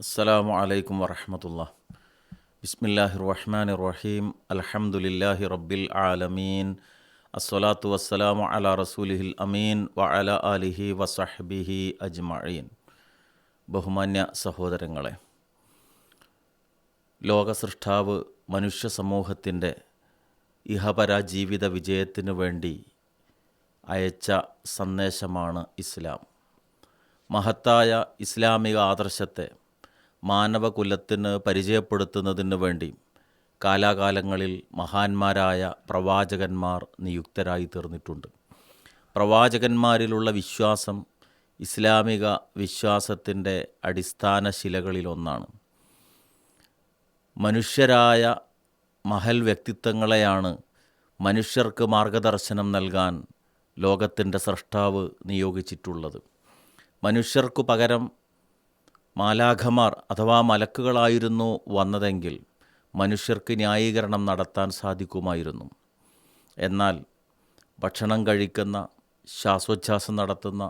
അസ്സലാമു അലൈക്കും വറഹമത്തുള്ള. ബിസ്മില്ലാഹി റഹ്മാൻ റഹീം അൽഹംദുലില്ലാഹി റബ്ബിൽ ആലമീൻ. അസ്സലാത്തു വസ്സലാമു അല റസൂലിഹിൽ അമീൻ വ അല ആലിഹി വസഹബിഹി അജ്മഈൻ. ബഹുമാന്യ സഹോദരങ്ങളെ ലോകസൃഷ്ടാവ് മനുഷ്യ സമൂഹത്തിന്റെ ഇഹപര ജീവിത വിജയത്തിനു വേണ്ടി അയച്ച സന്ദേശമാണ് ഇസ്ലാം. മഹത്തായ ഇസ്ലാമിക ആദർശത്തെ മാനവകുലത്തിന് പരിചയപ്പെടുത്തുന്നതിന് വേണ്ടി കാലാകാലങ്ങളിൽ മഹാന്മാരായ പ്രവാചകന്മാർ നിയുക്തരായി തീർന്നിട്ടുണ്ട്. പ്രവാചകന്മാരിലുള്ള വിശ്വാസം ഇസ്ലാമിക വിശ്വാസത്തിന്റെ അടിസ്ഥാന ശിലകളിലൊന്നാണ്. മനുഷ്യരായ മഹൽ വ്യക്തിത്വങ്ങളെയാണ് മനുഷ്യർക്ക് മാർഗദർശനം നൽകാൻ ലോകത്തിന്റെ സൃഷ്ടാവ് നിയോഗിച്ചിട്ടുള്ളത്. മനുഷ്യർക്കു പകരം മാലാഖമാർ അഥവാ മലക്കുകളായിരുന്നു വന്നതെങ്കിൽ മനുഷ്യർക്ക് ന്യായീകരണം നടത്താൻ സാധിക്കുമായിരുന്നു. എന്നാൽ ഭക്ഷണം കഴിക്കുന്ന ശ്വാസോച്ഛ്വാസം നടത്തുന്ന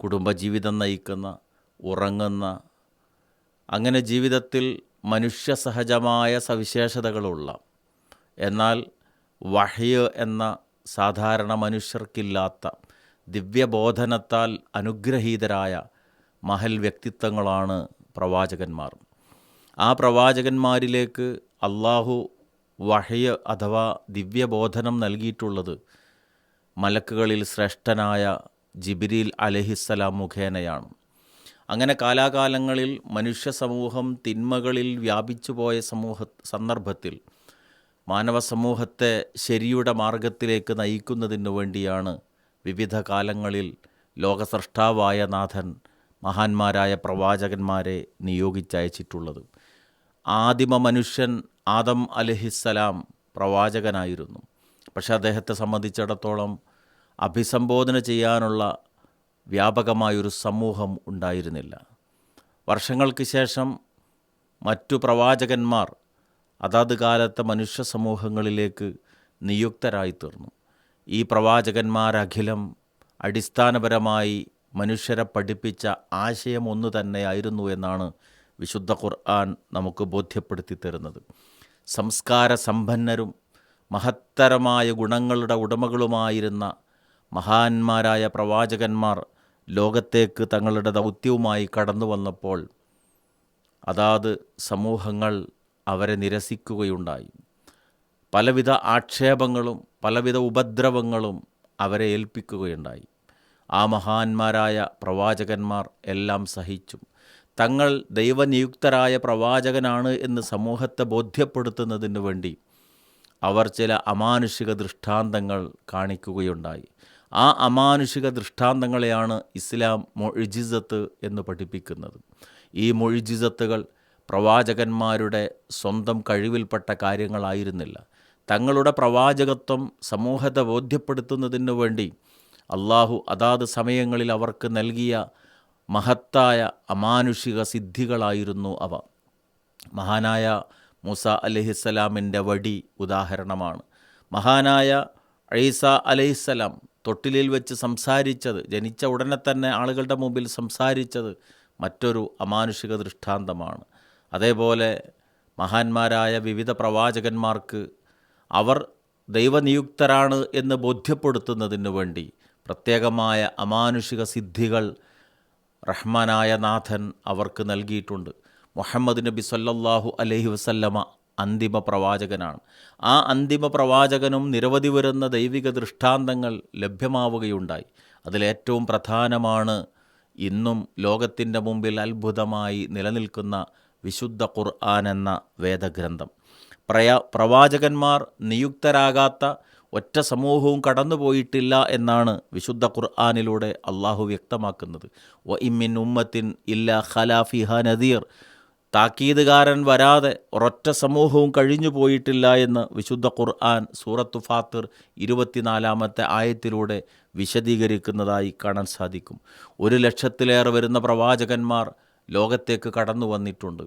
കുടുംബജീവിതം നയിക്കുന്ന ഉറങ്ങുന്ന അങ്ങനെ ജീവിതത്തിൽ മനുഷ്യ സഹജമായ സവിശേഷതകളുള്ള എന്നാൽ വഹയ് എന്ന സാധാരണ മനുഷ്യർക്കില്ലാത്ത ദിവ്യബോധനത്താൽ അനുഗ്രഹീതരായ മഹൽ വ്യക്തിത്വങ്ങളാണ് പ്രവാചകന്മാർ. ആ പ്രവാചകന്മാരിലേക്ക് അള്ളാഹു വഹയ അഥവാ ദിവ്യബോധനം നൽകിയിട്ടുള്ളത് മലക്കുകളിൽ ശ്രേഷ്ഠനായ ജിബിരിൽ അലഹിസ്സലാം മുഖേനയാണ്. അങ്ങനെ കാലാകാലങ്ങളിൽ മനുഷ്യ സമൂഹം തിന്മകളിൽ വ്യാപിച്ചു പോയ സമൂഹ സന്ദർഭത്തിൽ മാനവ സമൂഹത്തെ ശരിയുടെ മാർഗത്തിലേക്ക് നയിക്കുന്നതിനു വേണ്ടിയാണ് വിവിധ കാലങ്ങളിൽ ലോകസൃഷ്ടാവായ നാഥൻ മഹാന്മാരായ പ്രവാചകന്മാരെ നിയോഗിച്ചയച്ചിട്ടുള്ളത്. ആദിമ മനുഷ്യൻ ആദം അലഹിസ്സലാം പ്രവാചകനായിരുന്നു. പക്ഷെ അദ്ദേഹത്തെ സംബന്ധിച്ചിടത്തോളം അഭിസംബോധന ചെയ്യാനുള്ള വ്യാപകമായൊരു സമൂഹം ഉണ്ടായിരുന്നില്ല. വർഷങ്ങൾക്ക് ശേഷം മറ്റു പ്രവാചകന്മാർ അതാത് കാലത്തെ മനുഷ്യ സമൂഹങ്ങളിലേക്ക് നിയുക്തരായിത്തീർന്നു. ഈ പ്രവാചകന്മാരഖിലം അടിസ്ഥാനപരമായി മനുഷ്യരെ പഠിപ്പിച്ച ആശയം ഒന്ന് തന്നെയായിരുന്നു എന്നാണ് വിശുദ്ധ ഖുർആൻ നമുക്ക് ബോധ്യപ്പെടുത്തി തരുന്നത്. സംസ്കാര സമ്പന്നരും മഹത്തരമായ ഗുണങ്ങളുടെ ഉടമകളുമായിരുന്ന മഹാന്മാരായ പ്രവാചകന്മാർ ലോകത്തേക്ക് തങ്ങളുടെ ദൗത്യവുമായി കടന്നു വന്നപ്പോൾ അതാത് സമൂഹങ്ങൾ അവരെ നിരസിക്കുകയുണ്ടായി. പലവിധ ആക്ഷേപങ്ങളും പലവിധ ഉപദ്രവങ്ങളും അവരെ ഏൽപ്പിക്കുകയുണ്ടായി. ആ മഹാന്മാരായ പ്രവാചകന്മാർ എല്ലാം സഹിച്ചു. തങ്ങൾ ദൈവനിയുക്തരായ പ്രവാചകനാണ് എന്ന് സമൂഹത്തെ ബോധ്യപ്പെടുത്തുന്നതിന് വേണ്ടി അവർ ചില അമാനുഷിക ദൃഷ്ടാന്തങ്ങൾ കാണിക്കുകയുണ്ടായി. ആ അമാനുഷിക ദൃഷ്ടാന്തങ്ങളെയാണ് ഇസ്ലാം മൊഴിജിസത്ത് എന്ന് പഠിപ്പിക്കുന്നത്. ഈ മൊഴിജിസത്തുകൾ പ്രവാചകന്മാരുടെ സ്വന്തം കഴിവിൽപ്പെട്ട കാര്യങ്ങളായിരുന്നില്ല. തങ്ങളുടെ പ്രവാചകത്വം സമൂഹത്തെ ബോധ്യപ്പെടുത്തുന്നതിനു വേണ്ടി അള്ളാഹു അതാത് സമയങ്ങളിൽ അവർക്ക് നൽകിയ മഹത്തായ അമാനുഷിക സിദ്ധികളായിരുന്നു അവ. മഹാനായ മൂസ അലഹിസ്സലാമിന്റെ വടി ഉദാഹരണമാണ്. മഹാനായ ഐസ അലഹിസ്സലാം തൊട്ടിലിൽ വെച്ച് സംസാരിച്ചത് ജനിച്ച ഉടനെ തന്നെ ആളുകളുടെ മുമ്പിൽ സംസാരിച്ചത് മറ്റൊരു അമാനുഷിക ദൃഷ്ടാന്തമാണ്. അതേപോലെ മഹാന്മാരായ വിവിധ പ്രവാചകന്മാർക്ക് അവർ ദൈവനിയുക്തരാണ് എന്ന് ബോധ്യപ്പെടുത്തുന്നതിന് വേണ്ടി പ്രത്യേകമായ അമാനുഷിക സിദ്ധികൾ റഹ്മാനായ നാഥൻ അവർക്ക് നൽകിയിട്ടുണ്ട്. മുഹമ്മദ് നബി സല്ലല്ലാഹു അലൈഹി വസല്ലമ അന്തിമ പ്രവാചകനാണ്. ആ അന്തിമ പ്രവാചകനും നിരവധി വരുന്ന ദൈവിക ദൃഷ്ടാന്തങ്ങൾ ലഭ്യമാവുകയുണ്ടായി. അതിലേറ്റവും പ്രധാനമാണ് ഇന്നും ലോകത്തിന്റെ മുമ്പിൽ അത്ഭുതമായി നിലനിൽക്കുന്ന വിശുദ്ധ ഖുർആൻ എന്ന വേദഗ്രന്ഥം. പ്രയാ പ്രവാചകന്മാർ നിയുക്തരാകാത്ത ഒറ്റ സമൂഹവും കടന്നുപോയിട്ടില്ല എന്നാണ് വിശുദ്ധ ഖുർആാനിലൂടെ അള്ളാഹു വ്യക്തമാക്കുന്നത്. വ ഇമ്മിൻ ഉമ്മത്തിൻ ഇല്ല ഖലാഫിഹ നദീർ. താക്കീതുകാരൻ വരാതെ ഒരൊറ്റ സമൂഹവും കഴിഞ്ഞു പോയിട്ടില്ല എന്ന് വിശുദ്ധ ഖുർആൻ സൂറത്തു ഫാത്തിർ ഇരുപത്തിനാലാമത്തെ ആയത്തിലൂടെ വിശദീകരിക്കുന്നതായി കാണാൻ സാധിക്കും. ഒരു ലക്ഷത്തിലേറെ വരുന്ന പ്രവാചകന്മാർ ലോകത്തേക്ക് കടന്നു വന്നിട്ടുണ്ട്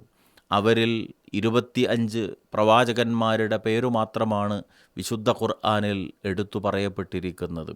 അവരിൽ ഇരുപത്തി അഞ്ച് പ്രവാചകന്മാരുടെ പേരു മാത്രമാണ് വിശുദ്ധ ഖുർആാനിൽ എടുത്തു പറയപ്പെട്ടിരിക്കുന്നത്.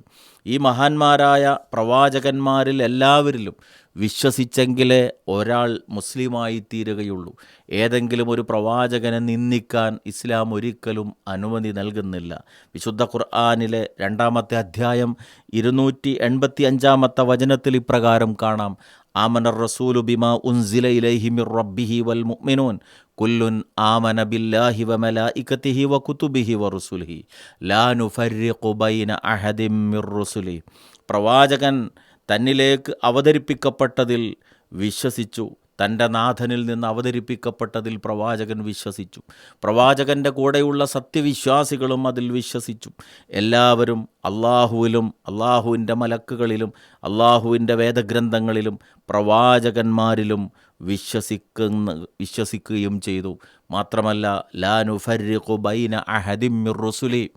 ഈ മഹാന്മാരായ പ്രവാചകന്മാരിൽ എല്ലാവരിലും വിശ്വസിച്ചെങ്കിലേ ഒരാൾ മുസ്ലിമായി തീരുകയുള്ളൂ ഏതെങ്കിലും ഒരു പ്രവാചകനെ നിന്ദിക്കാൻ ഇസ്ലാം ഒരിക്കലും അനുമതി നൽകുന്നില്ല. വിശുദ്ധ ഖുർആാനിലെ രണ്ടാമത്തെ അധ്യായം ഇരുന്നൂറ്റി എൺപത്തി അഞ്ചാമത്തെ വചനത്തിൽ ഇപ്രകാരം കാണാം. ആമനർ റസൂലു ബിമാ ഉൻസില ഇലൈഹി മിർ റബ്ബിഹി വൽ മുഅ്മിനൂൻ കുല്ലുൻ ആമന ബില്ലാഹി വ മലായികതിഹി വ കുത്തുബിഹി വ റുസുലിഹി. ലാ നുഫർരിഖു ബൈന അഹദിൻ മിർ റുസുലി. പ്രവാചകൻ തന്നിലേക്ക് അവതരിപ്പിക്കപ്പെട്ടതിൽ വിശ്വസിച്ചു. തന്റെ നാഥനിൽ നിന്ന് അവതരിപ്പിക്കപ്പെട്ടതിൽ പ്രവാചകൻ വിശ്വസിച്ചു. പ്രവാചകന്റെ കൂടെയുള്ള സത്യവിശ്വാസികളും അതിൽ വിശ്വസിച്ചു. എല്ലാവരും അള്ളാഹുവിലും അള്ളാഹുവിന്റെ മലക്കുകളിലും അള്ളാഹുവിന്റെ വേദഗ്രന്ഥങ്ങളിലും പ്രവാചകന്മാരിലും വിശ്വസിക്കുന്ന വിശ്വസിക്കുകയും ചെയ്തു. മാത്രമല്ല ലാനുഫരിഖു ബൈന അഹദിമിർ റുസുലി.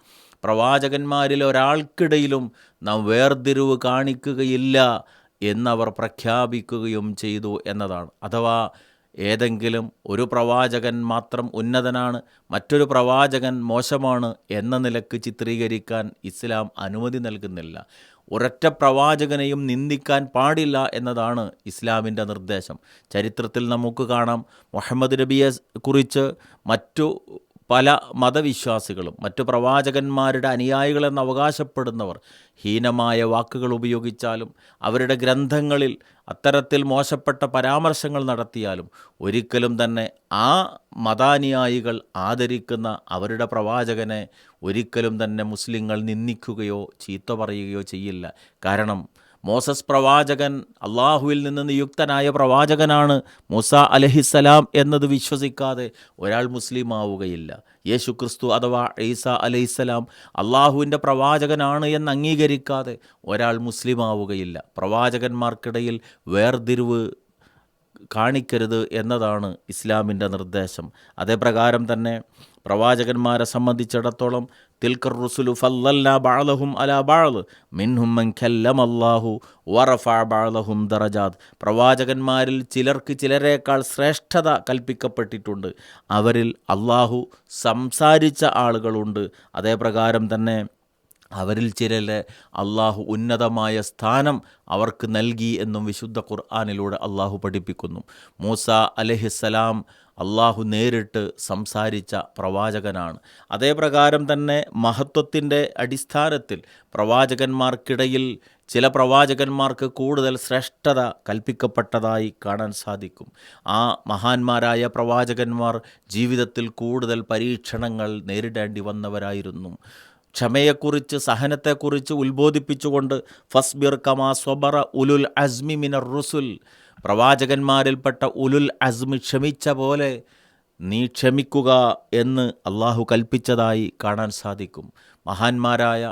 പ്രവാചകന്മാരിൽ ഒരാൾക്കിടയിലും നാം വേർതിരിവ് കാണിക്കുകയില്ല. എന്നവർ പ്രഖ്യാപിക്കുകയും ചെയ്തു എന്നതാണ്. അഥവാ ഏതെങ്കിലും ഒരു പ്രവാചകൻ മാത്രം ഉന്നതനാണ് മറ്റൊരു പ്രവാചകൻ മോശമാണ് എന്ന നിലയ്ക്ക് ചിത്രീകരിക്കാൻ ഇസ്ലാം അനുമതി നൽകുന്നില്ല. ഒരൊറ്റ പ്രവാചകനെയും നിന്ദിക്കാൻ പാടില്ല എന്നതാണ് ഇസ്ലാമിന്റെ നിർദ്ദേശം. ചരിത്രത്തിൽ നമുക്ക് കാണാം മുഹമ്മദ് നബിയെ കുറിച്ച് മറ്റു പല മതവിശ്വാസികളും മറ്റു പ്രവാചകന്മാരുടെ അനുയായികളെന്ന് അവകാശപ്പെടുന്നവർ ഹീനമായ വാക്കുകൾ ഉപയോഗിച്ചാലും അവരുടെ ഗ്രന്ഥങ്ങളിൽ അത്തരത്തിൽ മോശപ്പെട്ട പരാമർശങ്ങൾ നടത്തിയാലും ഒരിക്കലും തന്നെ ആ മതാനുയായികൾ ആദരിക്കുന്ന അവരുടെ പ്രവാചകനെ ഒരിക്കലും തന്നെ മുസ്ലിങ്ങൾ നിന്ദിക്കുകയോ ചീത്ത പറയുകയോ ചെയ്യില്ല. കാരണം മോസസ് പ്രവാചകൻ അള്ളാഹുവിൽ നിന്ന് നിയുക്തനായ പ്രവാചകനാണ് മൂസ അലഹിസലാം എന്നത് വിശ്വസിക്കാതെ ഒരാൾ മുസ്ലിം ആവുകയില്ല യേശു ക്രിസ്തു അഥവാ ഈസ അലഹിസ്സലാം അള്ളാഹുവിന്റെ പ്രവാചകനാണ് എന്ന് അംഗീകരിക്കാതെ ഒരാൾ മുസ്ലിം ആവുകയില്ല പ്രവാചകന്മാർക്കിടയിൽ വേർതിരിവ് കാണിക്കരുത് എന്നതാണ് ഇസ്ലാമിന്റെ നിർദ്ദേശം. അതേപ്രകാരം തന്നെ പ്രവാചകന്മാരെ സംബന്ധിച്ചിടത്തോളം തിൽക്കർ റുസുലു ഫല്ലല്ല ബാളഹും അല ബാൾ മിൻഹും മൻ അല്ലാഹു വറഫ ബാളഹും ദറജാദ് പ്രവാചകന്മാരിൽ ചിലർക്ക് ചിലരേക്കാൾ ശ്രേഷ്ഠത കൽപ്പിക്കപ്പെട്ടിട്ടുണ്ട്. അവരിൽ അള്ളാഹു സംസാരിച്ച ആളുകളുണ്ട്. അതേപ്രകാരം തന്നെ അവരിൽ ചിലരെ അള്ളാഹു ഉന്നതമായ സ്ഥാനം അവർക്ക് നൽകി എന്നും വിശുദ്ധ ഖുർആാനിലൂടെ അള്ളാഹു പഠിപ്പിക്കുന്നു. മൂസ അലഹിസ്സലാം അള്ളാഹു നേരിട്ട് സംസാരിച്ച പ്രവാചകനാണ്. അതേപ്രകാരം തന്നെ മഹത്വത്തിന്റെ അടിസ്ഥാനത്തിൽ പ്രവാചകന്മാർക്കിടയിൽ ചില പ്രവാചകന്മാർക്ക് കൂടുതൽ ശ്രേഷ്ഠത കൽപ്പിക്കപ്പെട്ടതായി കാണാൻ സാധിക്കും. ആ മഹാന്മാരായ പ്രവാചകന്മാർ ജീവിതത്തിൽ കൂടുതൽ പരീക്ഷണങ്ങൾ നേരിടേണ്ടി വന്നവരായിരുന്നു. ക്ഷമയെക്കുറിച്ച് സഹനത്തെക്കുറിച്ച് ഉത്ബോധിപ്പിച്ചുകൊണ്ട് ഫസ്ബിർ കമാ സ്വബറ ഉലുൽ അസ്മി മിനർ റുസുൽ പ്രവാചകന്മാരിൽപ്പെട്ട ഉലുൽ അസ്മി ക്ഷമിച്ച പോലെ നീ ക്ഷമിക്കുക എന്ന് അള്ളാഹു കൽപ്പിച്ചതായി കാണാൻ സാധിക്കും. മഹാന്മാരായ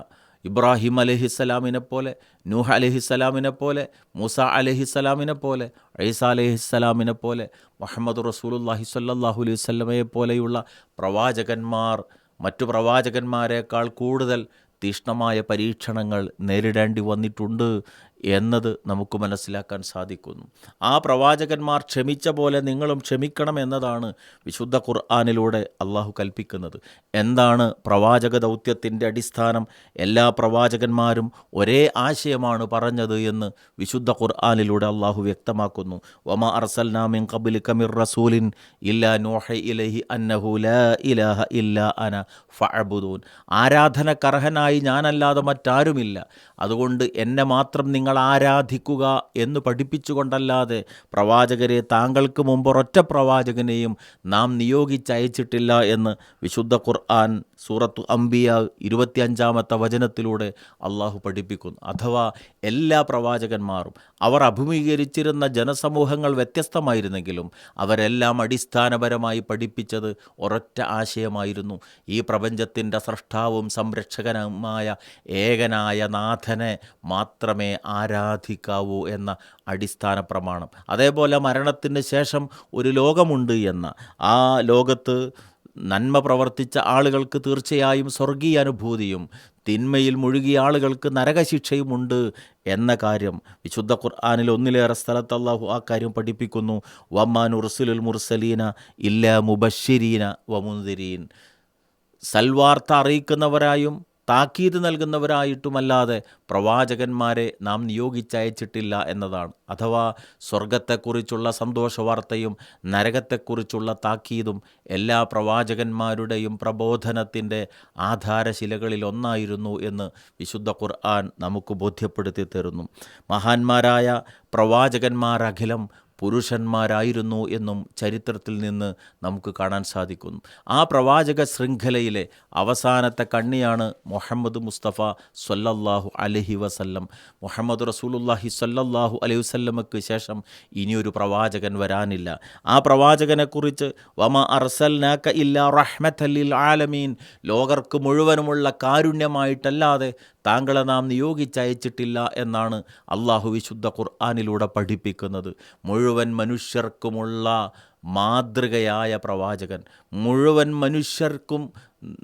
ഇബ്രാഹിം അലഹിസ്സലാമിനെ പോലെ നൂഹ് അലഹിസ്സലാമിനെ പോലെ മൂസ അലഹിസ്സലാമിനെ പോലെ ഐസ അലഹിസ്സലാമിനെ പോലെ മുഹമ്മദ് റസൂലുല്ലാഹി സ്വല്ലല്ലാഹു അലൈഹി വസല്ലമയെ പോലെയുള്ള പ്രവാചകന്മാർ മറ്റു പ്രവാചകന്മാരെക്കാൾ കൂടുതൽ തീഷ്ണമായ പരീക്ഷണങ്ങൾ നേരിടേണ്ടി വന്നിട്ടുണ്ട് എന്നത് നമുക്ക് മനസ്സിലാക്കാൻ സാധിക്കുന്നു. ആ പ്രവാചകന്മാർ ക്ഷമിച്ച പോലെ നിങ്ങളും ക്ഷമിക്കണം എന്നതാണ് വിശുദ്ധ ഖുർആാനിലൂടെ അള്ളാഹു കൽപ്പിക്കുന്നത്. എന്താണ് പ്രവാചക ദൗത്യത്തിന്റെ അടിസ്ഥാനം? എല്ലാ പ്രവാചകന്മാരും ഒരേ ആശയമാണ് പറഞ്ഞത് എന്ന് വിശുദ്ധ ഖുർആാനിലൂടെ അള്ളാഹു വ്യക്തമാക്കുന്നു. വമ അർസൽനാമിൻ കബിൽ കമിർ റസൂലിൻ ഇല്ലാ നോഹ ഇലഹി അന്നഹു ലാ ഇലാഹ ഇല്ല അന ഫഅബുദൂൻ. ആരാധനക്കർഹനായി ഞാനല്ലാതെ മറ്റാരുമില്ല. അതുകൊണ്ട് എന്നെ മാത്രം നിങ്ങൾ ആരാധിക്കുക എന്ന് പഠിപ്പിച്ചുകൊണ്ടല്ലാതെ പ്രവാചകരെ താങ്കൾക്ക് മുമ്പ് ഒരൊറ്റ പ്രവാചകനെയും നാം നിയോഗിച്ചയച്ചിട്ടില്ല എന്ന് വിശുദ്ധ ഖുർആൻ സൂറത്തു അംബിയ ഇരുപത്തിയഞ്ചാമത്തെ വചനത്തിലൂടെ അള്ളാഹു പഠിപ്പിക്കുന്നു. അഥവാ എല്ലാ പ്രവാചകന്മാരും അവർ അഭിമുഖീകരിച്ചിരുന്ന ജനസമൂഹങ്ങൾ വ്യത്യസ്തമായിരുന്നെങ്കിലും അവരെല്ലാം അടിസ്ഥാനപരമായി പഠിപ്പിച്ചത് ഒരൊറ്റ ആശയമായിരുന്നു. ഈ പ്രപഞ്ചത്തിന്റെ സൃഷ്ടാവും സംരക്ഷകനുമായ ഏകനായ നാഥനെ മാത്രമേ ആരാധിക്കാവൂ എന്ന അടിസ്ഥാന പ്രമാണം. അതേപോലെ മരണത്തിന് ശേഷം ഒരു ലോകമുണ്ട് എന്ന. ആ ലോകത്ത് നന്മ പ്രവർത്തിച്ച ആളുകൾക്ക് തീർച്ചയായും സ്വർഗീയ അനുഭൂതിയും തിന്മയിൽ മുഴുകിയ ആളുകൾക്ക് നരകശിക്ഷയും ഉണ്ട് എന്ന കാര്യം വിശുദ്ധ ഖുർആാനിൽ ഒന്നിലേറെ സ്ഥലത്ത് അള്ളാഹു ആ കാര്യം പഠിപ്പിക്കുന്നു. വമ്മാൻ ഉർസുലുൽ മുർസലീന ഇല്ല മുബഷിരീന വമുന്തിരീൻ സൽവാർത്ത അറിയിക്കുന്നവരായും താക്കീത് നൽകുന്നവരായിട്ടുമല്ലാതെ പ്രവാചകന്മാരെ നാം നിയോഗിച്ചയച്ചിട്ടില്ല എന്നതാണ്. അഥവാ സ്വർഗത്തെക്കുറിച്ചുള്ള സന്തോഷവാർത്തയും നരകത്തെക്കുറിച്ചുള്ള താക്കീതും എല്ലാ പ്രവാചകന്മാരുടെയും പ്രബോധനത്തിന്റെ ആധാരശിലകളിലൊന്നായിരുന്നു എന്ന് വിശുദ്ധ ഖുർആൻ നമുക്ക് ബോധ്യപ്പെടുത്തി തരുന്നു. മഹാന്മാരായ പ്രവാചകന്മാരഖിലം പുരുഷന്മാരായിരുന്നു എന്നും ചരിത്രത്തിൽ നിന്ന് നമുക്ക് കാണാൻ സാധിക്കുന്നു. ആ പ്രവാചക ശൃംഖലയിലെ അവസാനത്തെ കണ്ണിയാണ് മുഹമ്മദ് മുസ്തഫ സല്ലല്ലാഹു അലഹി വസല്ലം. മുഹമ്മദ് റസൂലുല്ലാഹി സല്ലല്ലാഹു അലൈഹി വസല്ലമക്ക് ശേഷം ഇനിയൊരു പ്രവാചകൻ വരാനില്ല. ആ പ്രവാചകനെക്കുറിച്ച് വമ അർസൽനാക്ക ഇല്ല റഹ്മത്തല്ലിൽ ആലമീൻ. ലോകർക്ക് മുഴുവനുമുള്ള കാരുണ്യമായിട്ടല്ലാതെ താങ്കളെ നാം നിയോഗിച്ചയച്ചിട്ടില്ല എന്നാണ് അള്ളാഹു വിശുദ്ധ ഖുർആാനിലൂടെ പഠിപ്പിക്കുന്നത്. മുഴുവൻ മനുഷ്യർക്കുമുള്ള മാതൃകയായ പ്രവാചകൻ മുഴുവൻ മനുഷ്യർക്കും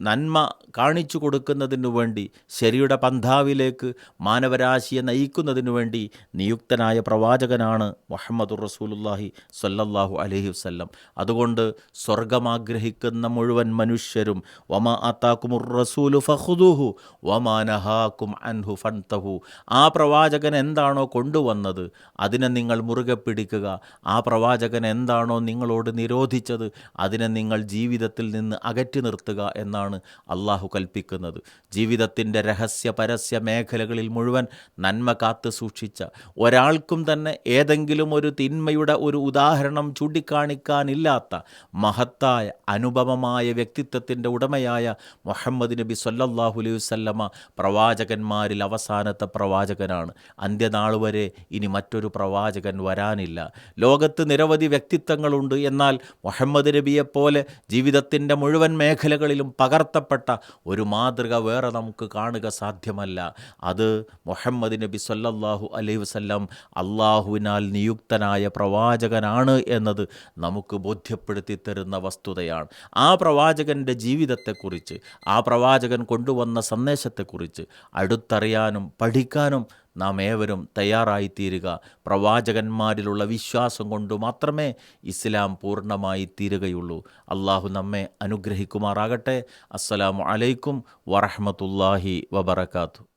നന്മ കാണിച്ചു കൊടുക്കുന്നതിനു വേണ്ടി ശരിയുടെ പന്ഥാവിലേക്ക് മാനവരാശിയെ നയിക്കുന്നതിനു വേണ്ടി നിയുക്തനായ പ്രവാചകനാണ് മുഹമ്മദ് റസൂലുല്ലാഹി സല്ലല്ലാഹു അലഹി വസല്ലം. അതുകൊണ്ട് സ്വർഗമാഗ്രഹിക്കുന്ന മുഴുവൻ മനുഷ്യരും വമ അത്താക്കുമുർ റസൂലു ഫഹുദുഹു വമാനഹാക്കും അൻഹു ഫൻതഹു. ആ പ്രവാചകൻ എന്താണോ കൊണ്ടുവന്നത് അതിനെ നിങ്ങൾ മുറുകെ പിടിക്കുക. ആ പ്രവാചകൻ എന്താണോ നിങ്ങളോട് നിരോധിച്ചത് അതിനെ നിങ്ങൾ ജീവിതത്തിൽ നിന്ന് അകറ്റി നിർത്തുക എന്നാണ് അള്ളാഹു കൽപ്പിക്കുന്നത്. ജീവിതത്തിന്റെ രഹസ്യ പരസ്യ മേഖലകളിൽ മുഴുവൻ നന്മ കാത്തു സൂക്ഷിച്ച ഒരാൾക്കും തന്നെ ഏതെങ്കിലും ഒരു തിന്മയുടെ ഒരു ഉദാഹരണം ചൂണ്ടിക്കാണിക്കാനില്ലാത്ത മഹത്തായ അനുപമമായ വ്യക്തിത്വത്തിന്റെ ഉടമയായ മുഹമ്മദ് നബി സൊല്ലാഹു അലൈഹി വസല്ലമ പ്രവാചകന്മാരിൽ അവസാനത്തെ പ്രവാചകനാണ്. അന്ത്യനാൾ വരെ ഇനി മറ്റൊരു പ്രവാചകൻ വരാനില്ല. ലോകത്ത് നിരവധി വ്യക്തിത്വങ്ങളുണ്ട്. എന്നാൽ മുഹമ്മദ് നബിയെപ്പോലെ ജീവിതത്തിന്റെ മുഴുവൻ മേഖലകളിലും പകർത്തപ്പെട്ട ഒരു മാതൃക വേറെ നമുക്ക് കാണുക സാധ്യമല്ല. അത് മുഹമ്മദ് നബി സല്ലാഹു അലൈഹി വസല്ലം അള്ളാഹുവിനാൽ നിയുക്തനായ പ്രവാചകനാണ് എന്നത് നമുക്ക് ബോധ്യപ്പെടുത്തി തരുന്ന വസ്തുതയാണ്. ആ പ്രവാചകന്റെ ജീവിതത്തെക്കുറിച്ച് ആ പ്രവാചകൻ കൊണ്ടുവന്ന സന്ദേശത്തെക്കുറിച്ച് അടുത്തറിയാനും പഠിക്കാനും നാം ഏവരും തയ്യാറായിത്തീരുക. പ്രവാചകന്മാരിലുള്ള വിശ്വാസം കൊണ്ട് മാത്രമേ ഇസ്ലാം പൂർണമായി തീരുകയുള്ളൂ. അള്ളാഹു നമ്മെ അനുഗ്രഹിക്കുമാറാകട്ടെ. അസ്സലാമു അലൈക്കും വറഹമത്തല്ലാഹി വബർക്കാത്തു